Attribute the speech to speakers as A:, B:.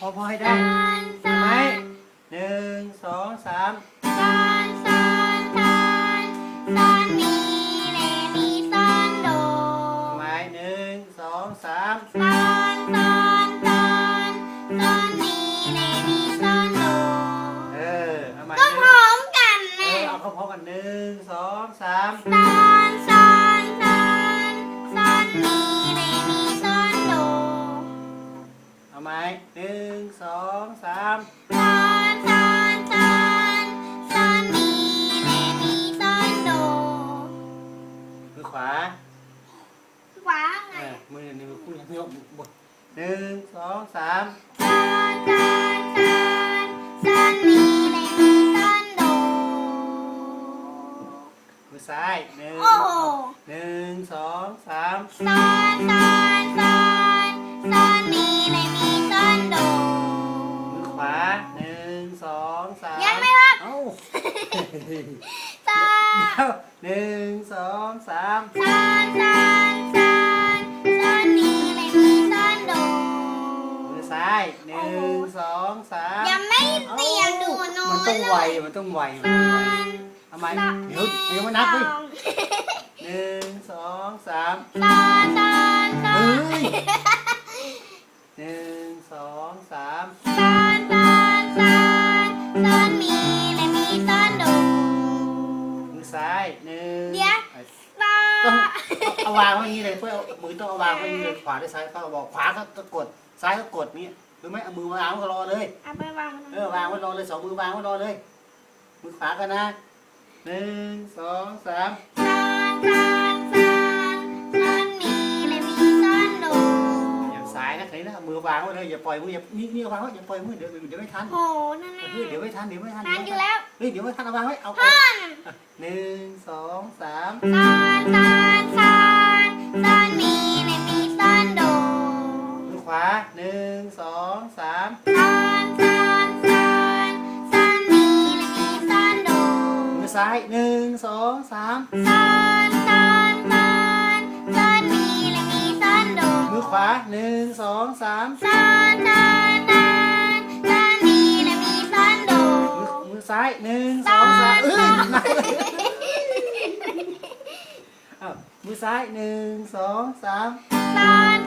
A: พอให้ได้
B: ซอน
A: เห็นไหมหนึ่งสองสาม
B: ซอนซอนซอนซอนมีเรมีซอนโด
A: หมายหนึ่งสองสาม
B: ซอนซอนซอนซอนมีเรมีซอนโด
A: เออเอาใหม่
B: ก็
A: ห
B: พ
A: นึ่ง
B: ร้อมกัน
A: เอ
B: นะ
A: อเอาพร้อมๆกันหนึ่งสองสาม
B: ซอนซอนซอนซอนมีเรมีซอนโด
A: เอาใหมหนึ่ง สองสาม
B: ซอนซอนซอนซอนมีเรมีซอนโด
A: มือขวา
B: ขวา
A: เอ
B: ไง
A: อมือหนึ่งมือคู่ยังไม่ยกบดหนึ่งสองสาม
B: ซอนซอนซอนซอนมีเรมีซอนโด
A: มือซ้ายหนึ่ง
B: โอ้โห
A: หนึ่งสองสาม
B: ซอนซอน ซอน
A: หนึ่งสองสาม
B: ซอนซอนซอนซอนมีเรมีซอนโด
A: มือซ้ายหนึ่งสองสาม
B: ยังไม่เตียมดูโน้
A: มัน
B: ต้
A: องไวมันต้องไว
B: ซอน
A: เอาไมเดี๋ยวเดี๋ยวมานับดิหนึ่งสองสาม
B: ซอนซอน
A: หนึ่ง
B: เดี๋
A: ย
B: วซอ
A: ต้อง
B: น
A: เอาวางไว้อย่างนี้เลยเพื่อเอามือต้องเอาวางไว้อย่างนี้เลยขวาด้วยซ้ายเขาบอกขวาก็กดซ้ายก็กดนี่หรือไม่เอามือวางไว้ก็รอเลย
B: เอาไปวาง
A: เออวางไว้รอเลยสองมือวางไว้รอเลย มือขวากันนะหนึ่งสองสาม
B: ซอนซอนซอนซอนมีเรมีซอนโด
A: อย่าซ้ายนะเคยนะเอามือวางไว้เลยอย่าปล่อยมืออย่านี่นี่เอาวางไว้อย่าปล่อยมือเดี๋ยวเดี๋ยวไม่ทัน
B: โหนั่น
A: เอ
B: น่ะ
A: อเดี๋ยวไม่ทันเดี๋ยวไม่ทัน
B: นานอยู่แล้ว
A: เฮ้ยเดี๋ยวไม่ทันเอาวางไว้เอา
B: พ่อ
A: เอา
B: น่ะ
A: หนึ่งสองสาม
B: ซอนซอนซอนซอนมีเรมีซอนโด
A: มือขวาหนึ่งสองสาม
B: ซอนซอนซอนซอนมีเรมีซอนโด
A: มือซ้ายหนึ่งสองสาม
B: ซอนซอนซอนซอนมีเรมีซอนโด
A: มือขวาหนึ่งสองสาม
B: ซอนซอนซอน อ้า
A: วมือซ้ายหนึ่งสองสาม
B: ตอน